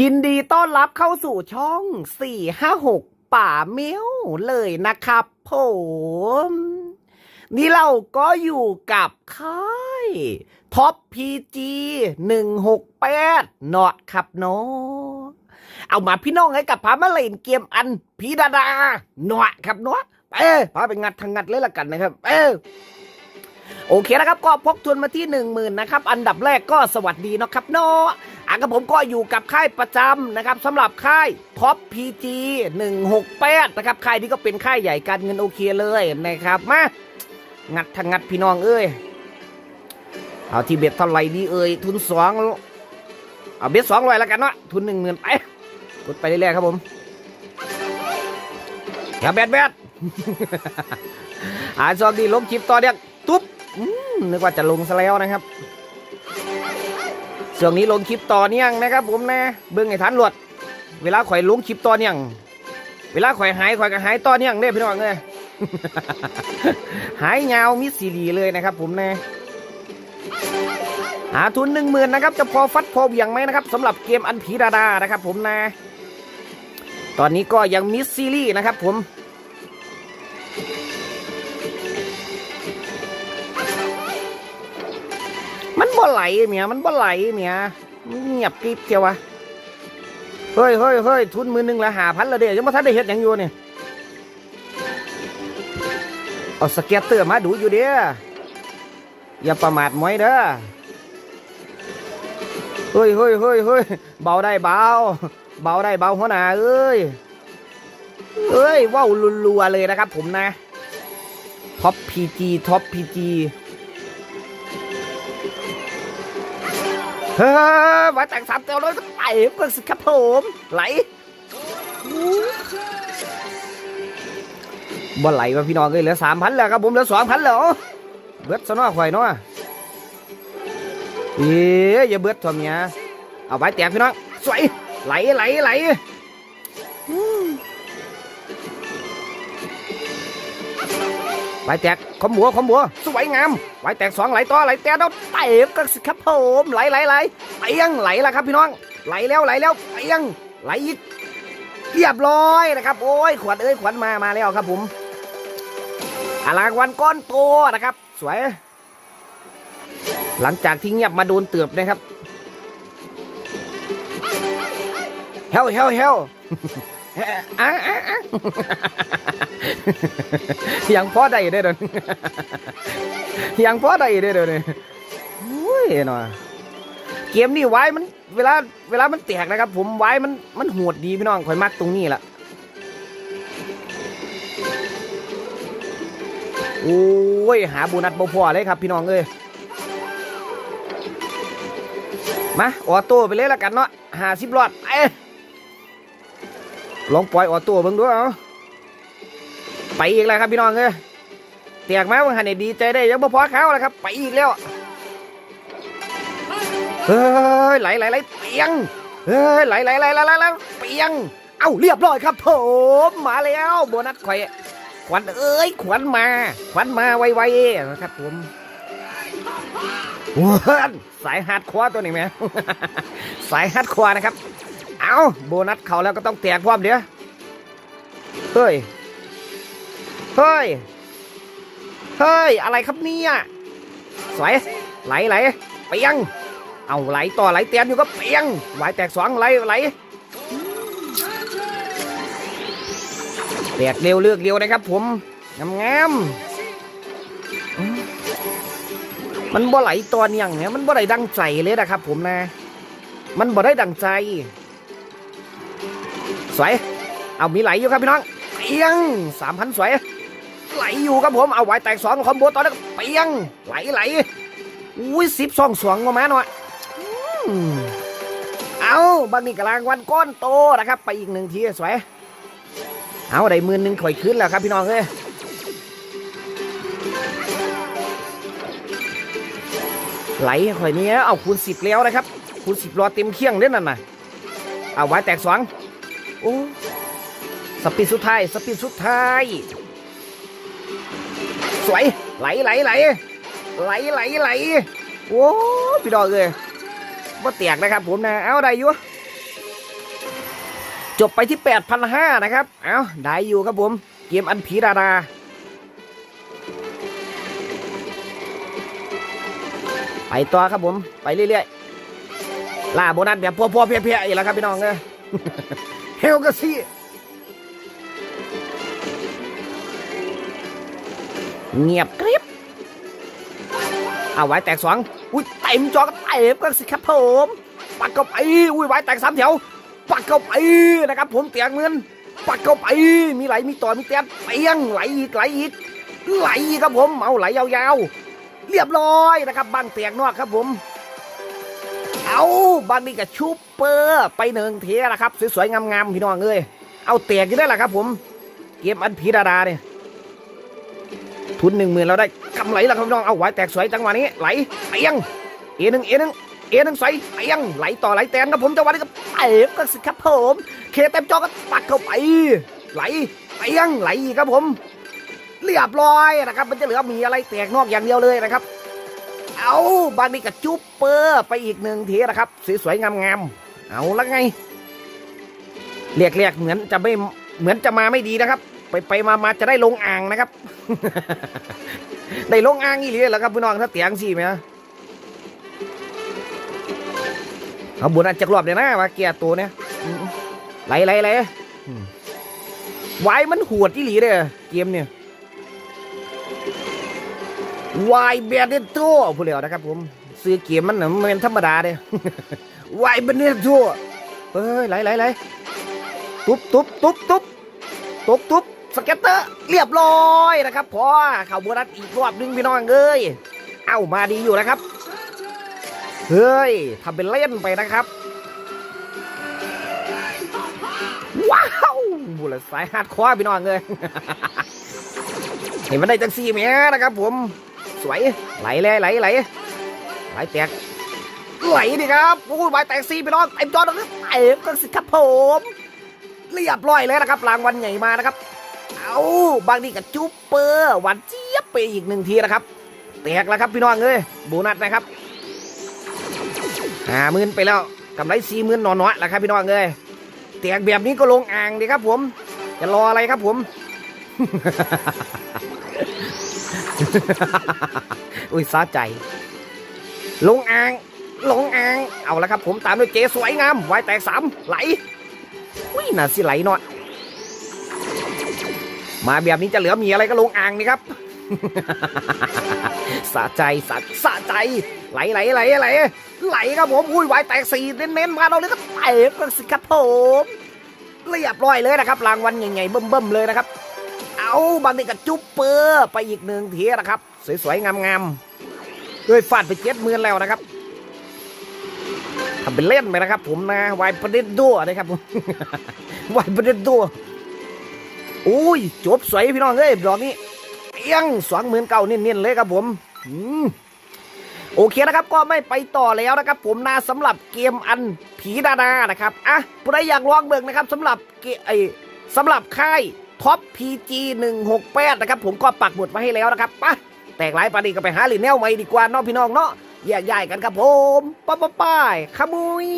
ยินดีต้อนรับเข้าสู่ช่อง 456 ป่าเมียวเลยนะครับผม นี่เราก็อยู่กับค่ายท็อปพีจี168เนาะครับเนาะเอามาพี่น้องให้กับพามาเล่นเกมอันพีดาดาเนาะครับเนาะเอ้พาไปงัดทางงัดเลยละกันนะครับ เออโอเคนะครับ ก็พกทุนมาที่1 0,000นะครับ อันดับแรกก็สวัสดีเนาะครับเนาะ อะกับผมก็อยู่กับค่ายประจำนะครับสำหรับค่ายท็อปพีจี168นะครับค่ายนี้ก็เป็นค่ายใหญ่การเงินโอเคเลยนะครับมางัดทางงัดพี่น้องเอ้ยเอาที่เบ็ดเท่าไหร่ดีเอ้ยทุนสองเอาเบ็ดสองร้อยแล้วกันเนาะทุนหนึ่งหมื่นไปกดไปเรื่อยๆครับผมแถวแบดแบดอ่าสวัสดีลงคลิปต่อเดียกตุ๊บนึกว่าจะลงซะแล้วนะครับ ช่วงนี้ลงคลิปต่อเนื่องนะครับผมนะเบิ้งไอ้ฐานหลวด เวลาข่อยลงคลิปต่อเนื่องเวลาข่อยหายข่อยก็หายต่อเนื่องเด้พี่น้องเลยหายยามิดซีรีเลยนะครับ ผมนะหาทุนหนึ่งหมื่นนะครับจะพอฟัดพอเหวียงไหมนะครับสำหรับเกมอันผีดาดานะครับ ผมนะ ตอนนี้ก็ยังมิดซีรีนะครับ ผม มันบ่ไหลเมียมันบ่ไหลเมียเงียบกริบเจียววะเฮ้ยเฮ้ยเฮ้ยทุนมือหนึ่งละหาพันละเดียวยังไม่ทันได้เฮ็ดหยังอยู่เนี่ยเอาสเก็ตเตอร์มาดูอยู่เด้ออย่าประมาทมอยเด้อเฮ้ยเฮ้ยเฮ้ยเฮ้ยเบาได้เบา เบาได้เบาหัวหน้าเอ้ยเอ้ยว้าวรัวๆเลยนะครับผมนะท็อปพีจีท็อปพีจี เฮ้ยมาแต่งสามเตียวเลยก็ไต่เพิ่งสิครับผมไหลบ่ไหลมาพี่น้องเลยเหลือสามพันแล้วครับผมเหลือสองพันแล้วเบิดซะน้อข่อยเนาะเอ๊ะอย่าเบิดทอมเนี่ยเอาไว้แตกพี่น้องสวยไหลไหลไหล ไว้แตกขมบัวขมบัวสวยงามไว้แตกสองไหลต่อไหลแตกแล้วไต่ก็สิครับผมไหลไหลไหลไปยังไหลแล้วครับพี่น้อง ไหลแล้วไหลแล้วไปยังไหลอีกเรียบร้อยนะครับ โอ้ยขวัญเอ้ยขวัญมามาแล้วครับผมอารางวันก้อนโตนะครับ สวย หลังจากที่เงียบมาโดนเตือบนะครับเฮลเฮลเฮล ยังพอได้ได้อเด้อยังพอได้ได้อเด้อเนี่ยโอ้ยหน่อยเกมนี่ไว้มันเวลาเวลามันแตกนะครับ ผมไว้มันมันโหดดีพี่น้องคอยมักตรงนี้แหละโอ้ยหาโบนัสบ่พอเลยครับพี่น้องเอ้ยมาออโต้ไปเลยละกันเนาะหาสิบรอดไป ลองปล่อยออโต้เบิ่งดูเอาไปอีกแล้วครับพี่น้องเอ้ยแตกมาว่าหันนี่ดีใจได้ยังบ่พอเขาแล้วครับ ไปอีกแล้วเฮ้ยไหลไหลไหลเปียงเฮ้ยไหลไหลไหลไหลไหลเปียง เอ้าเรียบร้อยครับผมมาแล้วโบนัสข่อยขวัญเอ้ยขวัญมา ขวัญมาไวๆนะครับผมว้านสายฮาร์ดคอร์ตัวนี้ไหมสายฮาร์ดคอร์นะครับ เอาโบนัสเขาแล้วก็ต้องแตกความเดี๋ยวเฮ้ย เฮ้ย เฮ้ย อะไรครับเนี่ยสวยไหลไหลเปียง เอาไหลต่อไหลเตียนอยู่ก็เปียงไหวแตกสองไหลไหลแตกเร็วเลือกเร็วนะครับผมงามงามมันบ่ไหลตัวเนี่ยงเนี่ยมันบ่ได้ดังใจเลยนะครับผมนะ มันบ่ได้ดังใจ สวย เอามีไหลอยู่ครับพี่น้องเปียงสามพันสวย ไหลอยู่ครับผมเอาไว้แตกสองคอมโบตอนนี้เปียงไหลไหลอุ้ยสิบสองสวงมาหน่อยเอาบันนี้กลางวันก้อนโตนะครับ ไปอีกหนึ่งทีสวย เอาได้มื่นหนึ่งข่อยขึ้นแล้วครับพี่น้องเอ้ยไหลข่อยเนี้ยเอาคูณสิบแล้วนะครับคูณสิบรอเต็มเคียงเด้นั่นน่ะเอาไว้แตกสอง โอ้สปีดสุดท้าย สปีดสุดท้าย สวย ไหลไหลไหลไหลไหลไหลโอ้พี่ดอกเลยว่าแตกนะครับผมนะ เอาได้อยู่จบไปที่ 8,500 นะครับ เอาได้อยู่ครับผม เกมอันผีดาราไปต่อครับผม ไปเรื่อยๆล่าโบนัสแบบพัวๆเพี้ยๆอีกแล้วครับพี่น้องเนอะ เฮลกะซี่เงียบกริบ เอาไว้แตกสองอุ้ยเต็มจอก็เต็มกันสิครับผม ปัดเข้าไปอุ้ยไว้แตกสามแถว ปัดเข้าไปนะครับ ผมเตียงเงิน ปัดเข้าไป มีไหล มีต่อ มีแต้มเตียงไหลอีกไหลอีก ไหลอีกครับผม เอาไหลยาวๆ เรียบร้อยนะครับบ้านเตียงนอกครับผม เอาบ้านนี้กับชูเปอร์ไปหนึ่งเทียนะครับ สวยๆ งามๆ พี่น้องเอ้ยเอาเตียกอยู่ได้ละครับผม เกมอันผีดาดาเนี่ยทุนหนึ่งหมื่นเราได้กำไรแล้วครับพี่น้องเอาไว้แตกสวยจังหวะนี้ไหลเอียงเอหนึ่งเอหนึ่งเอหนึ่งใสเอียงไหลต่อไหลแตนครับผมจังหวะนี้ก็เตะก็สิครับผมเคเต็มจอก็ปักเข้าไป ไหลเอียงไหลครับผม เรียบร้อยนะครับ มันจะเหลือมีอะไรแตกนอกอย่างเดียวเลยนะครับ เอาบางนี้กับจุ๊บเปอร์ไปอีกหนึ่งทีนะครับ สวยๆงามๆเอาละไงเรียกเรียกๆเหมือนจะไม่เหมือนจะมาไม่ดีนะครับ ไปไปมามาจะได้ลงอ่างนะครับ ได้ลงอ่างอีหลีแล้วครับพี่น้องถ้าเตียงสิไหมฮะเอาบุญอันจักรอบเลยนะว่าเกียร์ตัวเนี้ยไหลไหลไหลไว้มันหวดอีหลีเด้อเกมเนี่ย วายเบียดตัวผู้เลียวนะครับผมซื้อเกมมันน่ะมันเป็นธรรมดาเด้วายเบียดตัวเฮ้ยไหลไหลไหลตุ๊บตุ๊บตุ๊บตุ๊บตุ๊บตุ๊บสเก็ตเตอร์เรียบร้อยนะครับพอเข่าโบนัสอีกรอบหนึงพี่น้องเอ้ยเอ้ามาดีอยู่นะครับ เฮ้ยทำเป็นเล่นไปนะครับ ว้าวบุรสายฮาร์ดคอร์พี่น้องเลยเห็นมันได้จังซี่แหมนะครับผม สวยไหลเลยไหลไหลไหลแตกไหลดิครับโอ้ยไหลแตกซีไปน้องเต็มจอเลยเต็มกันสิครับผมเรียบร้อยเลยนะครับรางวัลใหญ่มานะครับ เอาบางทีกับจุ๊บเปอร์หวานเจี๊ยบไปอีกหนึ่งทีนะครับแตกแล้วครับพี่น้องเอ้ยโบนัสนะครับห้าหมื่นไปแล้วกำไรสี่หมื่นนอนๆแล้วครับพี่น้องเอ้ยแตกแบบนี้ก็ลงอ่างดีครับผม จะรออะไรครับผม อุ้ยสาใจ ลงอ่าง ลงอ่าง เอาละครับ ผมตามด้วยเจสวยงามไวแตกสามไหลอุ้ยน่าสิไหลหน่อยมาแบบนี้จะเหลือมีอะไรก็ลงอ่างนี่ครับสะใจสะสะใจ ไหลไหลไหลไหลไหลครับผมอุ้ยไวแตกสี่เน้นๆมาเราเลยก็เตกันสิครับผมเรียบร้อยเลยนะครับรางวัลใหญ่ๆเบิ่มๆเลยนะครับ เอาบางทีกับจุ๊บเปอร์ไปอีกหนึ่งทีนะครับ สวยๆ งามๆด้วยฟาดไปเจ็ดหมื่นแล้วนะครับทำเป็นเล่นไปนะครับ ผมนะวายประเด็นดัวนะครับผมวายประเด็นดัวอุ้ยจบสวยพี่น้องเอ้ยดอกนี้เอียงสองหมื่นเก้าเน้นๆเลยครับผมอืมโอเคนะครับก็ไม่ไปต่อแล้วนะครับ ผมนะสำหรับเกมอันผีดาดานะครับอะผู้ใดอยากลองเบิ่งนะครับสำหรับเกไอสำหรับค่าย ท็อปพีจีหนึ่งหกแปดนะครับ ผมก็ปักหมุดไว้ให้แล้วนะครับปะแตกหลายปานีก็ไปหาหลินแนวใหม่ดีกว่าเนาะพี่น้องเนาะแยกย้ายกันครับผมป้าป้าป้ายขมุย